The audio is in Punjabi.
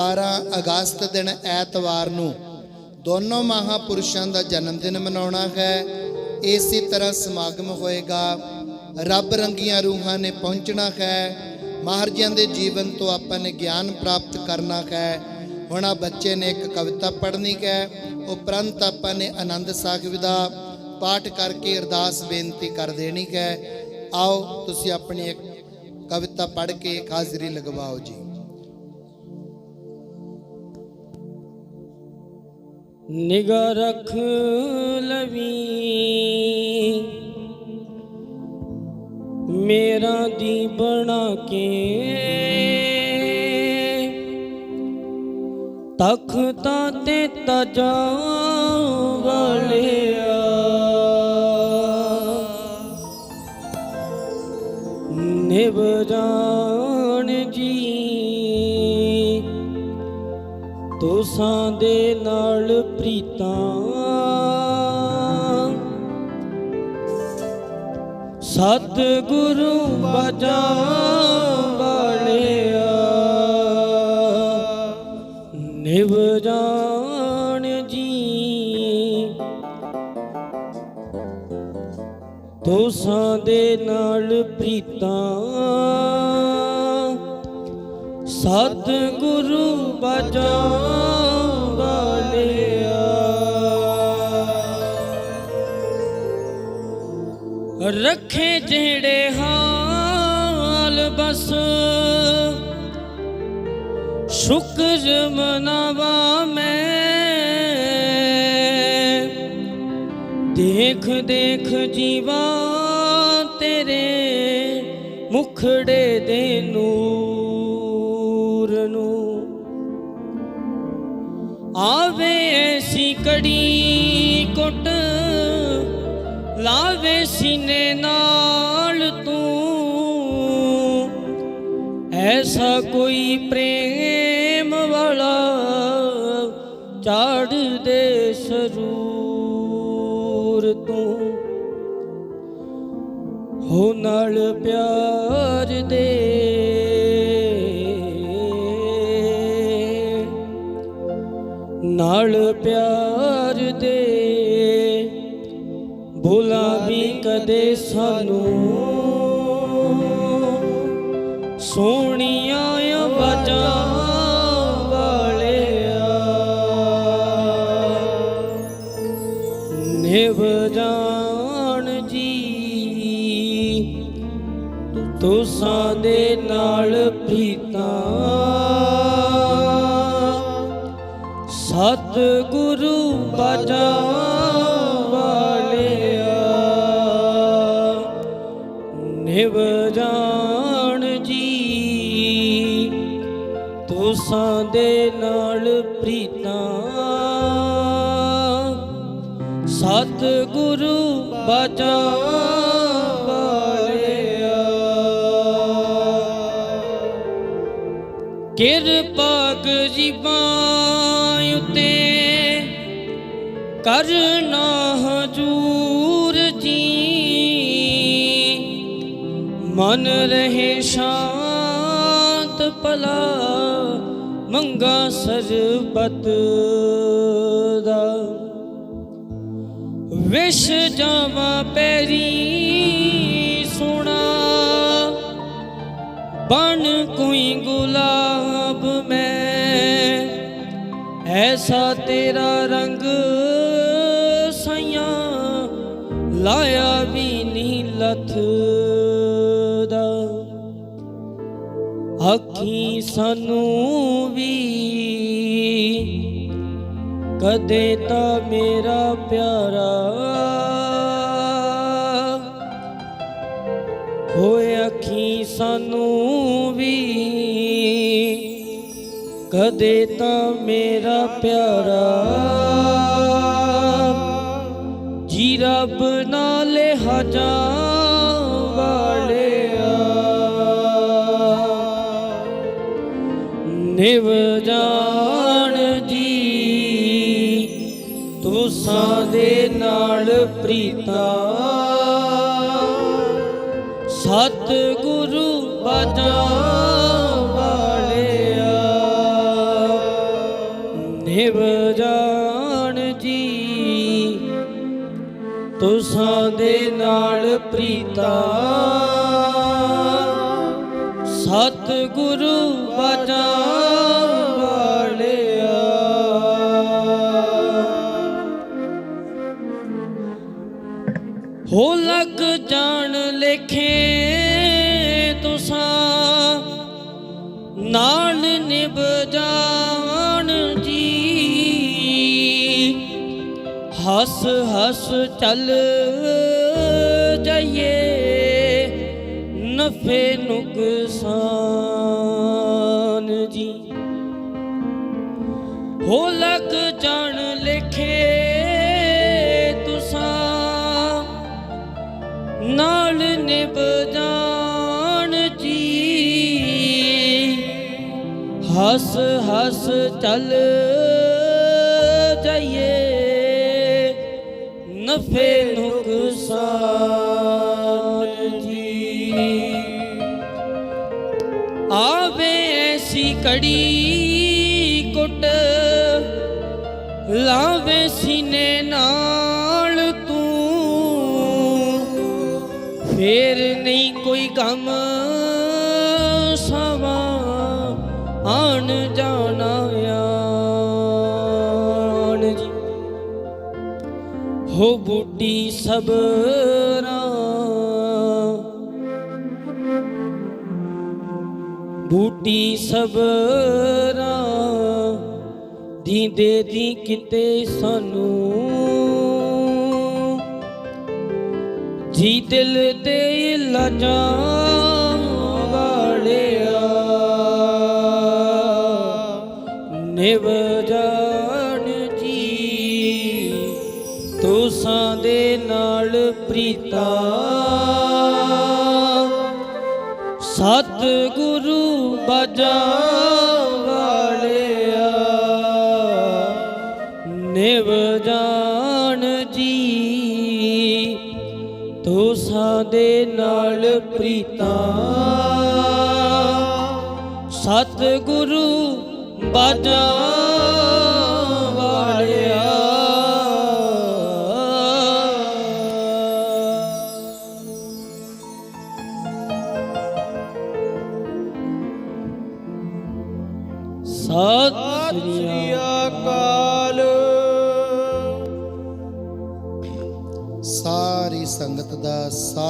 12 ਅਗਸਤ ਦਿਨ ਐਤਵਾਰ ਨੂੰ ਦੋਨੋਂ ਮਹਾਪੁਰਸ਼ਾਂ ਦਾ ਜਨਮ ਦਿਨ ਮਨਾਉਣਾ ਹੈ। ਇਸੇ ਤਰ੍ਹਾਂ ਸਮਾਗਮ ਹੋਏਗਾ। ਰੱਬ ਰੰਗੀਆਂ ਰੂਹਾਂ ਨੇ ਪਹੁੰਚਣਾ ਹੈ। ਮਹਾਰਜਿਆਂ ਦੇ ਜੀਵਨ ਤੋਂ ਆਪਾਂ ਨੇ ਗਿਆਨ ਪ੍ਰਾਪਤ ਕਰਨਾ ਹੈ। ਹੁਣ ਆ ਬੱਚੇ ਨੇ ਇੱਕ ਕਵਿਤਾ ਪੜ੍ਹਨੀ ਹੈ। ਉਪਰੰਤ ਆਪਾਂ ਨੇ ਆਨੰਦ ਸਾਹਿਬ ਦਾ ਪਾਠ ਕਰਕੇ ਅਰਦਾਸ ਬੇਨਤੀ ਕਰ ਦੇਣੀ ਹੈ। ਆਓ ਤੁਸੀਂ ਆਪਣੀ ਇੱਕ ਕਵਿਤਾ ਪੜ੍ਹ ਕੇ ਹਾਜ਼ਰੀ ਲਗਵਾਓ ਜੀ। ਨਿਗਾਹ ਰੱਖ ਲਵੀ। ਮੇਰਾ ਦੀ ਬਣਾ ਕੇ ਤਖਤਾ ਤੇ ਤਜਾ ਵਾਲਿਆ। ਨਿਭ ਜਾਣ ਤੋਸਾਂ ਦੇ ਨਾਲ ਪ੍ਰੀਤਾਂ। ਸਤ ਗੁਰੂ ਬਜਾ ਵਾਲਿਆ, ਨਿਵ ਜਾਣ ਜੀ। ਤੋਸਾਂ ਦੇ ਨਾਲ ਪ੍ਰੀਤਾਂ। ਸਤ ਗੁਰੂ ਬਜਾ ਵਾਲਿਆ। ਰੱਖੇ ਜਿਹੜੇ ਹਾਲ ਬਸ। ਸ਼ੁਕਰ ਮਨਾਵਾ ਮੈਂ। ਦੇਖ ਦੇਖ ਜੀਵਾ ਤੇਰੇ ਮੁਖੜੇ ਦੇ ਨੂੰ ਆਵੇ ਐਸੀ ਕੜੀ ਕੁੱਟ, ਲਾਵੇ ਸੀਨੇ ਨਾਲ ਤੂੰ। ਐਸਾ ਕੋਈ ਪ੍ਰੇਮ ਵਾਲਾ ਚਾੜ ਦੇ ਸਰੂਰ ਤੂੰ। ਹੋ ਨਾਲ ਪਿਆਰ ਦੇ ਨਾਲ ਪਿਆਰ ਦੇ। ਭੁਲਾ ਵੀ ਕਦੇ ਸਾਨੂੰ ਸੋਹਣੀਆਂ ਆਵਾਜ਼ਾਂ ਵਾਲਿਆ ਨਿਭ ਜਾਣ ਜੀ, ਤੁਸਾਂ ਦੇ ਨਾਲ ਪ੍ਰੀਤਾਂ ਸਤਿਗੁਰੂ ਗੁਰੂ ਬਜਾ ਵਾਲਿਆ। ਨਿਵ ਜਾਣ ਜੀ ਤੁਸਾਂ ਦੇ ਨਾਲ ਪ੍ਰੀਤਾਂ। ਸਤਿਗੁਰੂ ਗੁਰੂ ਕਿਰਪਾ ਗਰੀਬਾਂ ਉਤੇ ਕਰਨਾ ਹਜੂਰ ਜੀ। ਮਨ ਰਹੇ ਸ਼ਾਂਤ ਭਲਾ, ਮੰਗਾ ਸਰਬਤ ਦਾ। ਵਿਸ਼ ਜਾਵਾਂ ਪੈਰੀ ਬਣ ਕੋਈ ਗੁਲਾਬ ਮੈਂ। ਐਸਾ ਤੇਰਾ ਰੰਗ ਸਈਆਂ ਲਾਇਆ ਵੀ ਨਹੀਂ ਲਥ ਦਾ। ਅੱਖੀ ਸਾਨੂੰ ਵੀ ਕਦੇ ਤਾਂ ਮੇਰਾ ਪਿਆਰਾ ਹੋਇਆ ਸਾਨੂੰ ਵੀ। ਕਦੇ ਤਾਂ ਮੇਰਾ ਪਿਆਰਾ ਜੀ ਰੱਬ ਨਾਲ ਹਜਾਂ ਵਾਲਿਆ। ਨਿਵ ਜਾਣ ਜੀ ਤੂੰ ਦੇ ਨਾਲ ਪ੍ਰੀਤਾ। ਸਤ ਗੁਰੂ ਵਾਲਿਆ ਨਿਵ ਜਾਣ ਜੀ। ਤੁਸਾਂ ਦੇ ਨਾਲ ਪ੍ਰੀਤਾ ਸਤ ਗੁਰੂ ਬਾਜਾ ਹੱਸ ਹੱਸ ਚੱਲ ਜਾਈਏ, ਨਫੇ ਨੁਕਸਾਨ ਜੀ। ਹੋ ਲੱਗ ਜਾਣ ਲੇਖੇ ਤੁਸਾਂ, ਨਾਲ ਨਿਭ ਜਾਣ ਜੀ। ਹੱਸ ਹੱਸ ਚੱਲ ਨਫੇ ਨੁਕਸਾਨ ਜੀ ਆਵੇ ਐਸੀ ਕੜੀ ਕੁੱਟ ਲਾਵੇ ਸੀਨੇ ਨਾਲ ਤੂੰ ਫੇਰ ਨਹੀਂ ਕੋਈ ਗਮ ਸਵਾ ਆਣ ਜਾਣਾ ਆ ਹੋ ਬੂਟੀ ਸਬਰਾ। ਬੂਟੀ ਸਬਰਾਂ। ਦੀਂਦੇ ਦੀ ਕਿਤੇ ਸਾਨੂੰ। ਜੀ ਦਿਲ ਤੇ ਲਜਾਂ ਵਾਲਿਆ। ਨਿਵ ਸਤ ਗੁਰੂ ਬਾਜਾ ਵਾਲਿਆ ਨਿਵ ਜਾਣ ਜੀ। ਤੁਸਾਂ ਦੇ ਨਾਲ ਪ੍ਰੀਤਾ ਸਤ ਗੁਰੂ ਬਾਜਾ ਸਤਿ ਸ੍ਰੀ ਅਕਾਲ। ਸਾਰੀ ਸੰਗਤ ਦਾ ਸਾ